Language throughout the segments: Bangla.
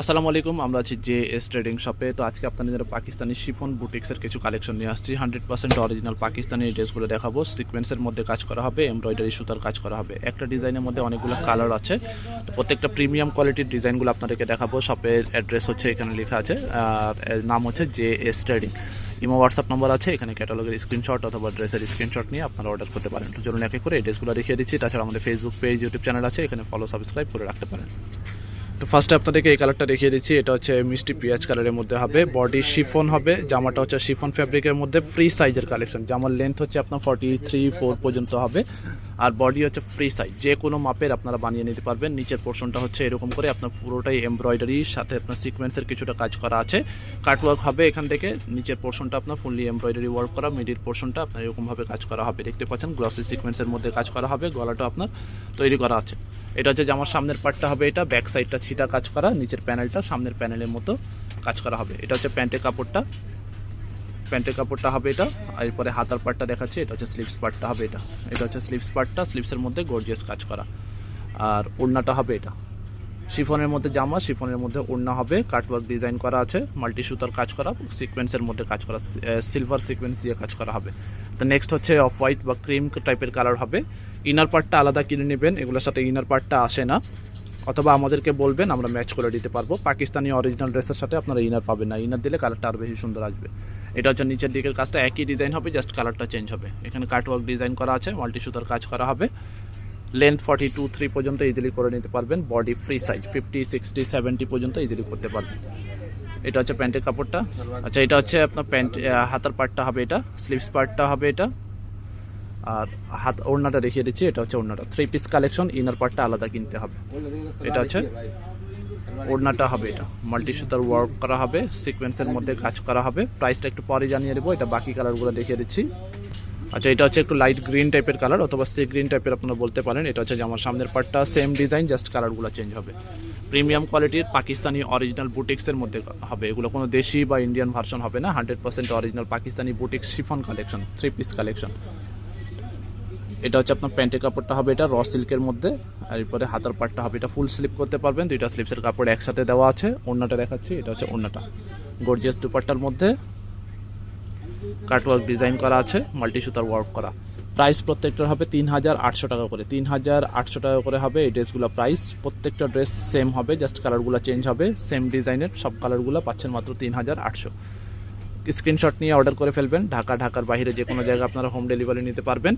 আসসালামু আলাইকুম, আমরা আছি জে এস ট্রেডিং শপে তো আজকে আপনাদের জন্য পাকিস্তানি শিফন বুটিক্সের কিছু কালেকশন নিয়ে আসছি। হান্ড্রেড পার্সেন্ট অরিজিনাল পাকিস্তানি ড্রেসগুলো দেখাবো। সিকোয়েন্সের মধ্যে কাজ করা হবে এমব্রয়ডারি সুতার কাজ করা হবে। একটা ডিজাইনের মধ্যে অনেকগুলো কালার আছে। তো প্রত্যেকটা প্রিমিয়াম কোয়ালিটির ডিজাইনগুলো আপনাদেরকে দেখাবো। শপের অ্যাড্রেস হচ্ছে এখানে লেখা আছে। আর নাম হচ্ছে J S trading Imo WhatsApp number আছে, এখানে ক্যাটালগের স্ক্রিনশট অথবা ড্রেসের স্ক্রিনশট নিয়ে আপনারা অর্ডার করতে পারেন। চলুন একে করে এই ড্রেসগুলো দেখিয়ে দিচ্ছি। তাছাড়া আমাদের ফেসবুক পেজ ইউটিউব চ্যানেল আছে, এখানে ফলো সাবস্ক্রাইব করে রাখতে পারেন। তো ফার্স্টে আপনাদেরকে এই কালারটা দেখিয়ে দিচ্ছি। এটা হচ্ছে মিষ্টি পেঁয়াজ কালারের মধ্যে হবে। বডি শিফন হবে। জামাটা হচ্ছে শিফন ফ্যাব্রিকের মধ্যে। ফ্রি সাইজের কালেকশন জামার লেন্থ হচ্ছে আপনার ফর্টি থ্রি ফোর পর্যন্ত হবে। আর বডি হচ্ছে ফ্রি সাইজ যে কোনো মাপের আপনারা বানিয়ে নিতে পারবেন। নিচের পোর্শনটা হচ্ছে এরকম করে আপনার পুরোটাই এমব্রয়ডারির সাথে আপনার সিকোয়েন্সের কিছুটা কাজ করা আছে। কাটওয়ার্ক হবে এখান থেকে। নিচের পোর্শনটা আপনার ফুললি এমব্রয়ডারি ওয়ার্ক করা। মিডিল পোর্শনটা আপনার এরকমভাবে কাজ করা হবে। দেখতে পাচ্ছেন গ্লসি সিকোয়েন্সের মধ্যে কাজ করা হবে। গলাটা আপনার তৈরি করা আছে। এটা হচ্ছে জামার সামনের পার্টটা হবে এটা ব্যাক সাইডটা ছিটা কাজ করা, নিচের প্যানেলটা সামনের প্যানেলের মতো কাজ করা হবে। এটা হচ্ছে প্যান্টের কাপড়টা প্যান্টের কাপড়টা হবে এটা এরপরে হাতার পার্টটা দেখাচ্ছে, এটা হচ্ছে স্লিপস পার্টটা হবে এটা। এটা হচ্ছে স্লিপস পার্টটা স্লিপসের মধ্যে গর্জিয়াস কাজ করা। আর ওড়নাটা হবে এটা। শিফনের মধ্যে জামা, শিফনের মধ্যে ওড়না হবে কাটওয়ার্ক ডিজাইন করা আছে মাল্টি সুতার কাজ করা সিকোয়েন্সের মধ্যে কাজ করা সিলভার সিকোয়েন্স দিয়ে কাজ করা হবে। তো নেক্সট হচ্ছে অফ হোয়াইট বা ক্রিম টাইপের কালার হবে। ইনার পার্টটা আলাদা কিনে নেবেন, এগুলোর সাথে ইনার পার্টটা আসে না। অথবা আমাদেরকে বলবেন, আমরা ম্যাচ করে দিতে পারব। পাকিস্তানি অরিজিনাল ড্রেসের সাথে আপনারা ইনার পাবেন না। ইনার দিলে কালারটা আরও বেশি সুন্দর আসবে। এটা হচ্ছে নিচের দিকের কাজটা। একই ডিজাইন হবে জাস্ট কালারটা চেঞ্জ হবে। এখানে কাটওয়ার্ক ডিজাইন করা আছে মাল্টি সুতার কাজ করা হবে। লেন্থ ফর্টি টু থ্রি পর্যন্ত ইজিলি করে নিতে পারবেন। Body free size fifty sixty seventy পর্যন্ত ইজিলি করতে পারবেন। এটা হচ্ছে প্যান্টের কাপড়টা। আচ্ছা এটা হচ্ছে আপনার প্যান্ট হাতার পার্টটা হবে এটা স্লিভস পার্টটা হবে এটা। আর হাত ওড়নাটা দেখিয়ে দিচ্ছি, এটা হচ্ছে ওড়নাটা। থ্রি পিস কালেকশন ইনার পার্টটা আলাদা কিনতে হবে। এটা হচ্ছে ওড়নাটা হবে এটা। মাল্টি সুতার ওয়ার্ক করা হবে সিকোয়েন্সের মধ্যে কাজ করা হবে। প্রাইসটা একটু পরে জানিয়ে দেবো, এটা বাকি কালারগুলো দেখিয়ে দিচ্ছি। আচ্ছা এটা হচ্ছে একটু লাইট গ্রিন টাইপের কালার অথবা সি গ্রিন টাইপের আপনারা বলতে পারেন। এটা হচ্ছে যে আমার সামনের পার্টটা সেম ডিজাইন জাস্ট কালারগুলো চেঞ্জ হবে। প্রিমিয়াম কোয়ালিটির পাকিস্তানি অরিজিনাল বুটিক্সের মধ্যে হবে। এগুলো কোনো দেশি বা ইন্ডিয়ান ভার্সন হবে না। Hundred percent original Pakistani boutiques chiffon collection three piece collection এটা হচ্ছে আপনার প্যান্টের কাপড়টা হবে, এটা র সিল্কের মধ্যে। আর এরপরে হাতার পাটটা হবে, এটা ফুল স্লিপ করতে পারবেন। দুইটা স্লিপসের কাপড় একসাথে দেওয়া আছে। ওড়নাটা দেখাচ্ছি, এটা হচ্ছে ওড়নাটা। গর্জিয়াস দুপাট্টার মধ্যে। কাটওয়ার্ক ডিজাইন করা আছে, মাল্টি সুতার ওয়ার্ক করা। প্রাইস প্রত্যেকটার হবে তিন হাজার আটশো টাকা করে। তিন হাজার আটশো টাকা করে হবে এই ড্রেসগুলো প্রাইস। প্রত্যেকটা ড্রেস সেম হবে জাস্ট কালারগুলো চেঞ্জ হবে সেম ডিজাইনের সব কালারগুলো পাচ্ছেন মাত্র তিন হাজার আটশো। স্ক্রিনশট নিয়ে অর্ডার করে ফেলবেন। ঢাকা, ঢাকার বাইরে যে কোনো জায়গায় আপনারা হোম ডেলিভারি নিতে পারবেন।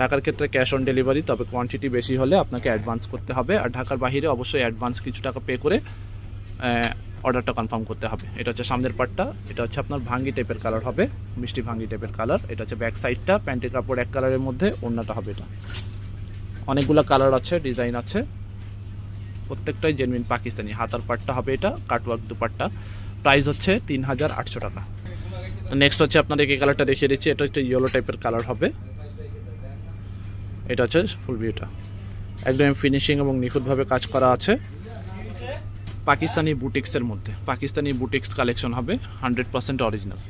ঢাকার ক্ষেত্রে ক্যাশ অন ডেলিভারি তবে কোয়ান্টিটি বেশি হলে আপনাকে অ্যাডভান্স করতে হবে। আর ঢাকার বাইরে অবশ্যই অ্যাডভান্স কিছু টাকা পে করে অর্ডারটা কনফার্ম করতে হবে। এটা হচ্ছে সামনের পার্টটা এটা হচ্ছে আপনার ভাঙ্গি টাইপের কালার হবে, মিষ্টি ভাঙ্গি টাইপের কালার এটা হচ্ছে ব্যাক সাইডটা প্যান্টের কাপড় এক কালারের মধ্যে, ওড়নাটা হবে এটা। অনেকগুলো কালার আছে ডিজাইন আছে। প্রত্যেকটাই জেনুইন পাকিস্তানি। হাতার পাটটা হবে এটা কাটওয়ার্ক দুপাট্টা। প্রাইস হচ্ছে তিন হাজার আটশো টাকা। নেক্সট হচ্ছে আপনাদের এই কালারটা দেখিয়ে দিচ্ছি, এটা হচ্ছে ইয়েলো টাইপের কালার হবে। এটা হচ্ছে ফুল ভিউটা একদম ফিনিশিং এবং নিখুঁতভাবে কাজ করা আছে। পাকিস্তানি বুটিক্সের মধ্যে। পাকিস্তানি বুটিক্স কালেকশন হবে হান্ড্রেড পার্সেন্ট অরিজিনাল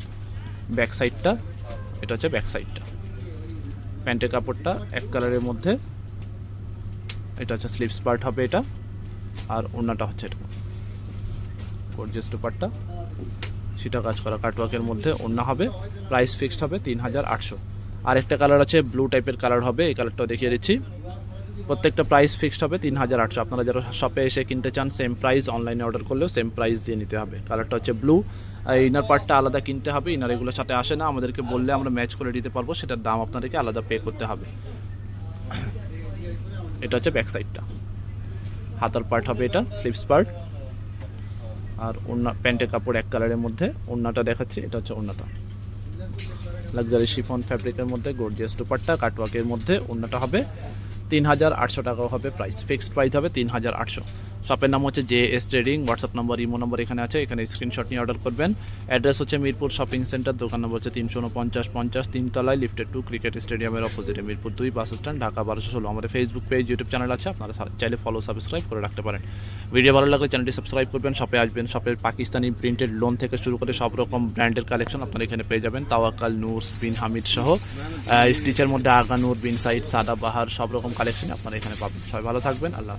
ব্যাক সাইডটা এটা হচ্ছে ব্যাক সাইডটা প্যান্টের কাপড়টা এক কালারের মধ্যে। এটা হচ্ছে স্লিভস পার্ট হবে এটা। আর ওড়নাটা হচ্ছে এটা গর্জিয়াস দুপাট্টা। সেটা কাজ করা কাটওয়ার্কের মধ্যে ওড়না হবে। প্রাইস ফিক্সড হবে তিন হাজার আটশো। আরেকটা কালার আছে ব্লু টাইপের কালার হবে। এই কালারটাও দেখিয়ে দিচ্ছি। প্রত্যেকটা প্রাইস ফিক্সড হবে তিন হাজার আটশো। আপনারা যারা শপে এসে কিনতে চান সেম প্রাইস অনলাইনে অর্ডার করলেও সেম প্রাইস দিয়ে নিতে হবে। কালারটা হচ্ছে ব্লু আর ইনার পার্টটা আলাদা কিনতে হবে ইনার এগুলোর সাথে আসে না। আমাদেরকে বললে আমরা ম্যাচ করে দিতে পারব, সেটার দাম আপনাদেরকে আলাদা পে করতে হবে। এটা হচ্ছে ব্যাক সাইডটা হাতার পার্ট হবে এটা স্লিপস পার্ট আর ওড়না, প্যান্টের কাপড় এক কালারের মধ্যে। ওড়নাটা দেখাচ্ছি, এটা হচ্ছে ওড়নাটা। লাক্সারি শিফন ফ্যাব্রিকের মধ্যে গর্জিয়াস দুপাট্টা কাটওয়ার্কের মধ্যে ওড়নাটা হবে। তিন হাজার আটশো টাকাও হবে প্রাইস ফিক্সড প্রাইস হবে তিন হাজার আটশো। শপের নাম হচ্ছে J S trading WhatsApp number Imo number এখানে আছে, এখানে স্ক্রিনশট নিয়ে অর্ডার করবেন। অ্যাড্রেস হচ্ছে মিরপুর শপিং সেন্টার দোকান নম্বর হচ্ছে তিনশো উনপঞ্চাশ, পঞ্চাশ, তিনতলায় লিফটেড টু ক্রিকেট স্টেডিয়ামের অপোজিটে মিরপুর দুই বাস স্ট্যান্ড ঢাকা বারোশো ষোলো। আমাদের ফেসবুক পেজ ইউটিউব চ্যানেল আছে, আপনারা চাইলে ফলো সাবস্ক্রাইব করে রাখতে পারেন। ভিডিও ভালো লাগলে চ্যানেলটি সাবস্ক্রাইব করবেন শপে আসবেন। শপের পাকিস্তানি প্রিন্টেড লোন থেকে শুরু করে সব রকম ব্র্যান্ডের কালেকশন আপনারা এখানে পেয়ে যাবেন। তাওয়াকাল নূর, বিন হামিদ সহ। স্টিচের মধ্যে আগা, নূর, বিন সাইড সাদা, বাহার সব রকম কালেকশন আপনারা এখানে পাবেন। সবাই ভালো থাকবেন, আল্লাহ।